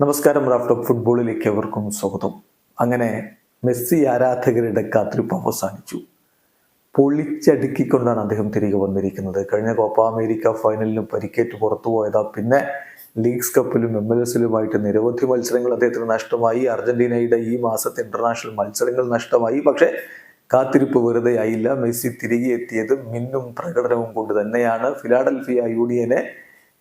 നമസ്കാരം റാഫ്റ്റോ ഫുട്ബോളിലേക്ക് അവർക്കും സ്വാഗതം. അങ്ങനെ മെസ്സി ആരാധകരുടെ കാത്തിരിപ്പ് അവസാനിച്ചു. പൊളിച്ചടുക്കിക്കൊണ്ടാണ് അദ്ദേഹം തിരികെ വന്നിരിക്കുന്നത്. കഴിഞ്ഞ കോപ്പ അമേരിക്ക ഫൈനലിലും പരിക്കേറ്റ് പുറത്തു പോയതാ. പിന്നെ ലീഗ്സ് കപ്പിലും എം എൽ എസിലുമായിട്ട് നിരവധി മത്സരങ്ങൾ അദ്ദേഹത്തിന് നഷ്ടമായി. അർജന്റീനയുടെ ഈ മാസത്തെ ഇന്റർനാഷണൽ മത്സരങ്ങൾ നഷ്ടമായി. പക്ഷേ കാത്തിരിപ്പ് വെറുതെ ആയില്ല. മെസ്സി തിരികെ എത്തിയത് മിന്നും പ്രകടനവും കൊണ്ട് തന്നെയാണ്. ഫിലാഡൽഫിയ യൂണിയനെ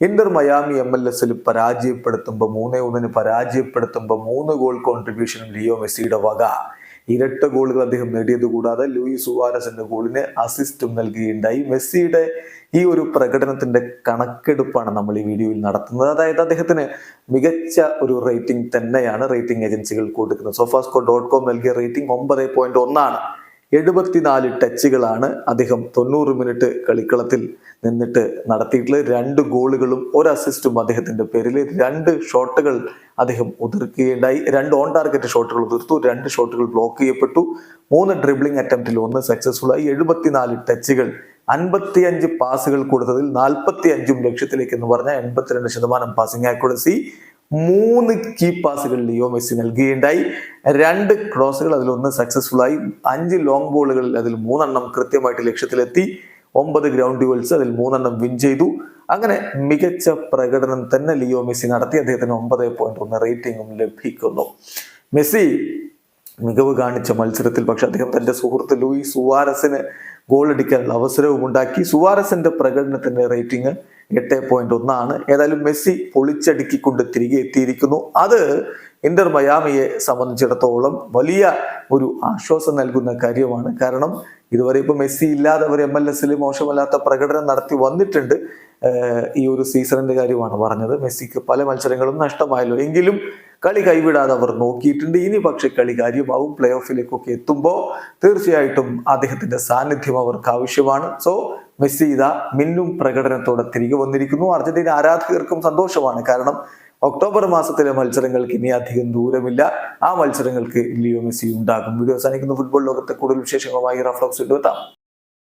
ഇന്റർ മയാമി എം എൽ എസിൽ പരാജയപ്പെടുത്തുമ്പോൾ മൂന്നേ ഒന്നിന് പരാജയപ്പെടുത്തുമ്പോൾ മൂന്ന് ഗോൾ കോൺട്രിബ്യൂഷനും ലിയോ മെസ്സിയുടെ വക. ഇരട്ട ഗോളുകൾ അദ്ദേഹം നേടിയത് കൂടാതെ ലൂയി സുവാരസിന്റെ ഗോളിന് അസിസ്റ്റും നൽകുകയുണ്ടായി. മെസ്സിയുടെ ഈ ഒരു പ്രകടനത്തിന്റെ കണക്കെടുപ്പാണ് നമ്മൾ ഈ വീഡിയോയിൽ നടത്തുന്നത്. അതായത് അദ്ദേഹത്തിന് മികച്ച ഒരു റേറ്റിംഗ് തന്നെയാണ് റേറ്റിംഗ് ഏജൻസികൾ കൊടുക്കുന്നത്. സോഫാസ്കോ ഡോട്ട് കോം നൽകിയ റേറ്റിംഗ് ഒമ്പത് പോയിന്റ് ഒന്നാണ്. എഴുപത്തിനാല് ടച്ചുകളാണ് അദ്ദേഹം തൊണ്ണൂറ് മിനിറ്റ് കളിക്കളത്തിൽ നിന്നിട്ട് നടത്തിയിട്ടുള്ളത്. രണ്ട് ഗോളുകളും ഒരു അസിസ്റ്റും അദ്ദേഹത്തിന്റെ പേരിൽ. രണ്ട് ഷോട്ടുകൾ അദ്ദേഹം ഉതിർക്കുകയുണ്ടായി. രണ്ട് ഓൺ ടാർഗറ്റ് ഷോട്ടുകൾ ഉതിർത്തു. രണ്ട് ഷോട്ടുകൾ ബ്ലോക്ക് ചെയ്യപ്പെട്ടു. മൂന്ന് ഡ്രിബ്ലിംഗ് അറ്റംപ്റ്റിൽ ഒന്ന് സക്സസ്ഫുൾ ആയി. എഴുപത്തിനാല് ടച്ചുകൾ അൻപത്തിയഞ്ച് പാസുകൾ കൊടുത്തതിൽ നാൽപ്പത്തി അഞ്ചും ലക്ഷ്യത്തിലേക്ക് എന്ന് പറഞ്ഞാൽ എൺപത്തിരണ്ട് ശതമാനം പാസിംഗ് ആക്യുറസി മൂന്ന് കീ പാസുകൾ ലിയോ മെസ്സി നൽകുകയുണ്ടായി. രണ്ട് ക്രോസുകൾ അതിലൊന്ന് സക്സസ്ഫുൾ ആയി. അഞ്ച് ലോങ് ബോളുകളിൽ അതിൽ മൂന്നെണ്ണം കൃത്യമായിട്ട് ലക്ഷ്യത്തിലെത്തി. ഒമ്പത് ഗ്രൗണ്ട് ഡ്യൂവൽസ് അതിൽ മൂന്നെണ്ണം വിൻ ചെയ്തു. അങ്ങനെ മികച്ച പ്രകടനം തന്നെ ലിയോ മെസ്സി നടത്തി. അദ്ദേഹത്തിന് ഒമ്പത് പോയിന്റ് ഒന്ന് റേറ്റിംഗും ലഭിക്കുന്നു. മെസ്സി മികവ് കാണിച്ച മത്സരത്തിൽ പക്ഷെ അദ്ദേഹം തന്റെ സുഹൃത്ത് ലൂയി സുവാരസിന് ഗോൾ അടിക്കാനുള്ള അവസരവും ഉണ്ടാക്കി. സുവാരസിന്റെ പ്രകടനത്തിന്റെ റേറ്റിംഗ് എട്ട് പോയിന്റ് ഒന്നാണ്. ഏതായാലും മെസ്സി പൊളിച്ചടുക്കിക്കൊണ്ട് തിരികെ എത്തിയിരിക്കുന്നു. അത് ഇന്റർ മയാമിയെ സംബന്ധിച്ചിടത്തോളം വലിയ ഒരു ആശ്വാസം നൽകുന്ന കാര്യമാണ്. കാരണം ഇതുവരെ ഇപ്പൊ മെസ്സി ഇല്ലാതെ അവർ എം എൽ എസിൽ മോശമല്ലാത്ത പ്രകടനം നടത്തി വന്നിട്ടുണ്ട്. ഈ ഒരു സീസണിന്റെ കാര്യമാണ് പറഞ്ഞത്. മെസ്സിക്ക് പല മത്സരങ്ങളും നഷ്ടമായല്ലോ. എങ്കിലും കളി കൈവിടാതെ അവർ നോക്കിയിട്ടുണ്ട്. ഇനി പക്ഷെ കളി കാര്യമാവും. പ്ലേ ഓഫിലേക്കൊക്കെ എത്തുമ്പോൾ തീർച്ചയായിട്ടും അദ്ദേഹത്തിന്റെ സാന്നിധ്യം അവർക്ക് ആവശ്യമാണ്. സോ മെസ്സി ഇതാ മിന്നും പ്രകടനത്തോടെ തിരികെ വന്നിരിക്കുന്നു. അർജന്റീന ആരാധകർക്കും സന്തോഷമാണ്. കാരണം ഒക്ടോബർ മാസത്തിലെ മത്സരങ്ങൾക്ക് ഇനി അധികം ദൂരമില്ല. ആ മത്സരങ്ങൾക്ക് ലിയോ മെസ്സി ഉണ്ടാകും. വീഡിയോ അവസാനിക്കുന്ന. ഫുട്ബോൾ ലോകത്തെ കൂടുതൽ വിശേഷങ്ങളുമായി റഫ്ലോക്സ് എത്താം.